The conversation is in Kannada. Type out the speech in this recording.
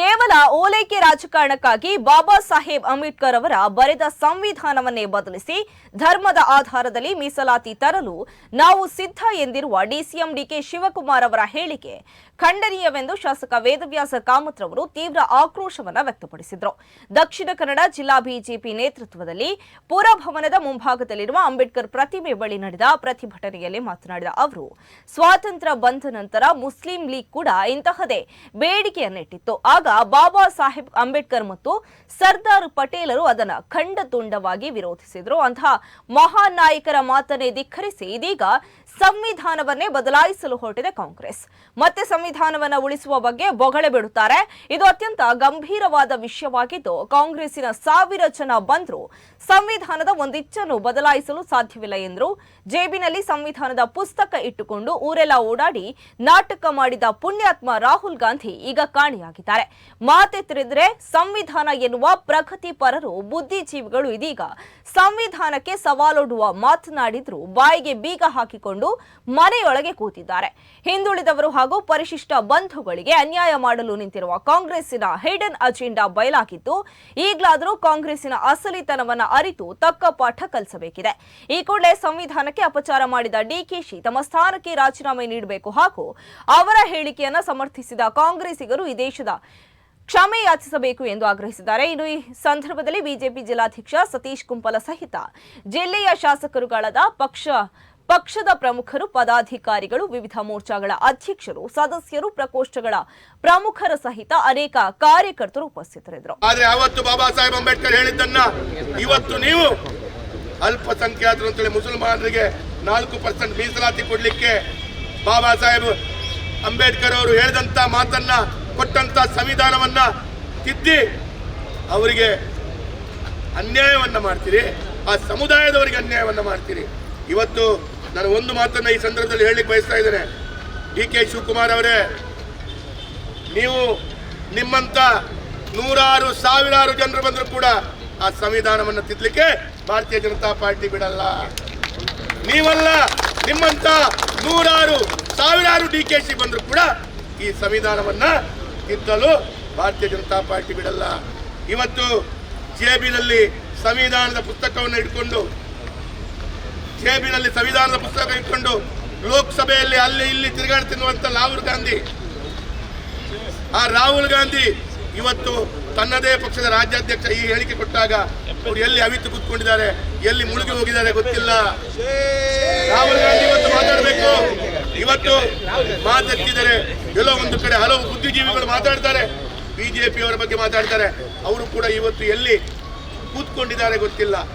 ಕೇವಲ ಓಲೈಕೆ ರಾಜಕಾರಣಕ್ಕಾಗಿ ಬಾಬಾ ಸಾಹೇಬ್ ಅಂಬೇಡ್ಕರ್ ಅವರ ಬರೆದ ಸಂವಿಧಾನವನ್ನೇ ಬದಲಿಸಿ ಧರ್ಮದ ಆಧಾರದಲ್ಲಿ ಮೀಸಲಾತಿ ತರಲು ನಾವು ಸಿದ್ಧ ಎಂದಿರುವ ಡಿಸಿಎಂ ಡಿಕೆ ಶಿವಕುಮಾರ್ ಅವರ ಹೇಳಿಕೆ ಖಂಡನೀಯವೆಂದು ಶಾಸಕ ವೇದವ್ಯಾಸ ಕಾಮತ್ ರವರು ತೀವ್ರ ಆಕ್ರೋಶವನ್ನ ವ್ಯಕ್ತಪಡಿಸಿದರು. ದಕ್ಷಿಣ ಕನ್ನಡ ಜಿಲ್ಲಾ ಬಿಜೆಪಿ ನೇತೃತ್ವದಲ್ಲಿ ಪುರಭವನದ ಮುಂಭಾಗದಲ್ಲಿರುವ ಅಂಬೇಡ್ಕರ್ ಪ್ರತಿಮೆ ಬಳಿ ನಡೆದ ಪ್ರತಿಭಟನೆಯಲ್ಲಿ ಮಾತನಾಡಿದ ಅವರು, ಸ್ವಾತಂತ್ರ್ಯ ಬಂದ ನಂತರ ಮುಸ್ಲಿಂ ಲೀಗ್ ಕೂಡ ಇಂತಹದೇ ಬೇಡಿಕೆಯನ್ನಿಟ್ಟಿತ್ತು. ಆಗ ಬಾಬಾ ಸಾಹೇಬ್ ಅಂಬೇಡ್ಕರ್ ಮತ್ತು ಸರ್ದಾರ್ ಪಟೇಲರು ಅದನ್ನು ಖಂಡತುಂಡವಾಗಿ ವಿರೋಧಿಸಿದ್ರು. ಅಂತಹ ಮಹಾನ್ ನಾಯಕರ ಮಾತನ್ನೇ ಧಿಕ್ಕರಿಸಿ ಇದೀಗ ಸಂವಿಧಾನವನ್ನೇ ಬದಲಾಯಿಸಲು ಹೊರಟಿದೆ ಕಾಂಗ್ರೆಸ್. ಮತ್ತೆ ಸಂವಿಧಾನವನ್ನು ಉಳಿಸುವ ಬಗ್ಗೆ ಬೊಗಳೆ ಬಿಡುತ್ತಾರೆ. ಇದು ಅತ್ಯಂತ ಗಂಭೀರವಾದ ವಿಷಯವಾಗಿದ್ದು, ಕಾಂಗ್ರೆಸ್ಸಿನ ಸಾವಿರ ಜನ ಬಂದ್ರು ಸಂವಿಧಾನದ ಒಂದಿಚ್ಚನ್ನು ಬದಲಾಯಿಸಲು ಸಾಧ್ಯವಿಲ್ಲ ಎಂದರು. ಜೇಬಿನಲ್ಲಿ ಸಂವಿಧಾನದ ಪುಸ್ತಕ ಇಟ್ಟುಕೊಂಡು ಊರೆಲ್ಲ ಓಡಾಡಿ ನಾಟಕ ಮಾಡಿದ ಪುಣ್ಯಾತ್ಮ ರಾಹುಲ್ ಗಾಂಧಿ ಈಗ ಕಾಣೆಯಾಗಿದ್ದಾರೆ. ಮಾತೆತ್ತಿರಿದ್ರೆ ಸಂವಿಧಾನ ಎನ್ನುವ ಪ್ರಗತಿಪರರು ಬುದ್ಧಿಜೀವಿಗಳು ಇದೀಗ. ಸಂವಿಧಾನಕ್ಕೆ ಸವಾಲೊಡ್ಡುವ ಮಾತನಾಡಿದ್ರು, ಬಾಯಿಗೆ ಬೀಗ ಹಾಕಿಕೊಂಡು ಮನೆಯೊಳಗೆ ಕೂತಿದ್ದಾರೆ. ಹಿಂದುಳಿದವರು ಹಾಗೂ ಪರಿಶಿಷ್ಟ ಬಂಧುಗಳಿಗೆ ಅನ್ಯಾಯ ಮಾಡಲು ನಿಂತಿರುವ ಕಾಂಗ್ರೆಸ್ಸಿನ ಹಿಡನ್ ಅಜೆಂಡಾ ಬಯಲಾಗಿದ್ದು, ಈಗಲಾದರೂ ಕಾಂಗ್ರೆಸ್ಸಿನ ಅಸಲಿತನವನ್ನ ಅರಿತು ತಕ್ಕ ಪಾಠ ಕಲಿಸಬೇಕಿದೆ. ಈ ಕೂಡಲೇ ಸಂವಿಧಾನಕ್ಕೆ ಅಪಚಾರ ಮಾಡಿದ ಡಿಕೆಶಿ ತಮ್ಮ ಸ್ಥಾನಕ್ಕೆ ರಾಜೀನಾಮೆ ನೀಡಬೇಕು ಹಾಗೂ ಅವರ ಹೇಳಿಕೆಯನ್ನು ಸಮರ್ಥಿಸಿದ ಕಾಂಗ್ರೆಸ್ಸಿಗರು ಈ ದೇಶದ ಕ್ಷಮೆ ಯಾಚಿಸಬೇಕು ಎಂದು ಆಗ್ರಹಿಸಿದ್ದಾರೆ. ಇನ್ನು ಈ ಸಂದರ್ಭದಲ್ಲಿ ಬಿಜೆಪಿ ಜಿಲ್ಲಾಧ್ಯಕ್ಷ ಸತೀಶ್ ಕುಂಪಲ ಸಹಿತ ಜಿಲ್ಲೆಯ ಶಾಸಕರುಗಳಾದ ಪಕ್ಷ, ಪಕ್ಷದ ಪ್ರಮುಖರು, ಪದಾಧಿಕಾರಿಗಳು, ವಿವಿಧ ಮೋರ್ಚಾಗಳ ಅಧ್ಯಕ್ಷರು, ಸದಸ್ಯರು, ಪ್ರಕೋಷ್ಠಗಳ ಪ್ರಮುಖರ ಸಹಿತ ಅನೇಕ ಕಾರ್ಯಕರ್ತರು ಉಪಸ್ಥಿತರಿದ್ದರು. ಆದ್ರೆ ಅವತ್ತು ಬಾಬಾ ಸಾಹೇಬ್ ಅಂಬೇಡ್ಕರ್ ಹೇಳಿದ್ದನ್ನ ಇವತ್ತು ನೀವು ಅಲ್ಪಸಂಖ್ಯಾತರು ಅಂತೇಳಿ ಮುಸಲ್ಮಾನರಿಗೆ ನಾಲ್ಕು ಪರ್ಸೆಂಟ್ ಮೀಸಲಾತಿ ಕೊಡ್ಲಿಕ್ಕೆ ಬಾಬಾ ಸಾಹೇಬ್ ಅಂಬೇಡ್ಕರ್ ಅವರು ಹೇಳಿದಂತ ಮಾತನ್ನ ಕೊಟ್ಟಂತ ಸಂವಿಧಾನವನ್ನ ತಿದ್ದಿ ಅವರಿಗೆ ಅನ್ಯಾಯವನ್ನ ಮಾಡ್ತೀರಿ, ಆ ಸಮುದಾಯದವರಿಗೆ ಅನ್ಯಾಯವನ್ನ ಮಾಡ್ತೀರಿ. ಇವತ್ತು ನಾನು ಒಂದು ಮಾತನ್ನ ಈ ಸಂದರ್ಭದಲ್ಲಿ ಹೇಳಲಿಕ್ಕೆ ಬಯಸ್ತಾ ಇದ್ದೇನೆ. ಡಿ ಕೆ ಶಿವಕುಮಾರ್ ಅವರೇ, ನೀವು ನಿಮ್ಮಂತ ನೂರಾರು, ಸಾವಿರಾರು ಜನರು ಬಂದರೂ ಕೂಡ ಆ ಸಂವಿಧಾನವನ್ನು ತಿದ್ದಲಿಕ್ಕೆ ಭಾರತೀಯ ಜನತಾ ಪಾರ್ಟಿ ಬಿಡಲ್ಲ. ನೀವಲ್ಲ, ನಿಮ್ಮಂತ ನೂರಾರು, ಸಾವಿರಾರು ಡಿ ಕೆ ಶಿ ಬಂದರೂ ಕೂಡ ಈ ಸಂವಿಧಾನವನ್ನ ತಿದ್ದಲು ಭಾರತೀಯ ಜನತಾ ಪಾರ್ಟಿ ಬಿಡಲ್ಲ. ಇವತ್ತು ಜೇಬಿನಲ್ಲಿ ಸಂವಿಧಾನದ ಪುಸ್ತಕವನ್ನು ಇಟ್ಕೊಂಡು, ಜೇಬಿನಲ್ಲಿ ಸಂವಿಧಾನದ ಪುಸ್ತಕ ಇಟ್ಕೊಂಡು ಲೋಕಸಭೆಯಲ್ಲಿ ಅಲ್ಲಿ ಇಲ್ಲಿ ತಿರುಗಾಡ್ತಿರುವಂತ ರಾಹುಲ್ ಗಾಂಧಿ. ಆ ರಾಹುಲ್ ಗಾಂಧಿ ಇವತ್ತು ತನ್ನದೇ ಪಕ್ಷದ ರಾಜ್ಯಾಧ್ಯಕ್ಷ ಈ ಹೇಳಿಕೆ ಕೊಟ್ಟಾಗ ಅವರು ಎಲ್ಲಿ ಅವಿತು ಕೂತ್ಕೊಂಡಿದ್ದಾರೆ, ಎಲ್ಲಿ ಮುಳುಗಿ ಹೋಗಿದ್ದಾರೆ ಗೊತ್ತಿಲ್ಲ. ರಾಹುಲ್ ಗಾಂಧಿ ಇವತ್ತು ಇವತ್ತು ಮಾತಾಡ್ತಿದ್ದಾರೆ. ಎಲ್ಲೋ ಒಂದು ಕಡೆ ಹಲವು ಬುದ್ಧಿಜೀವಿಗಳು ಮಾತಾಡ್ತಾರೆ. ಬಿಜೆಪಿಯವರ ಬಗ್ಗೆ ಮಾತಾಡ್ತಾರೆ. ಅವರು ಕೂಡ ಇವತ್ತು ಎಲ್ಲಿ ಕೂತ್ಕೊಂಡಿದ್ದಾರೆ ಗೊತ್ತಿಲ್ಲ.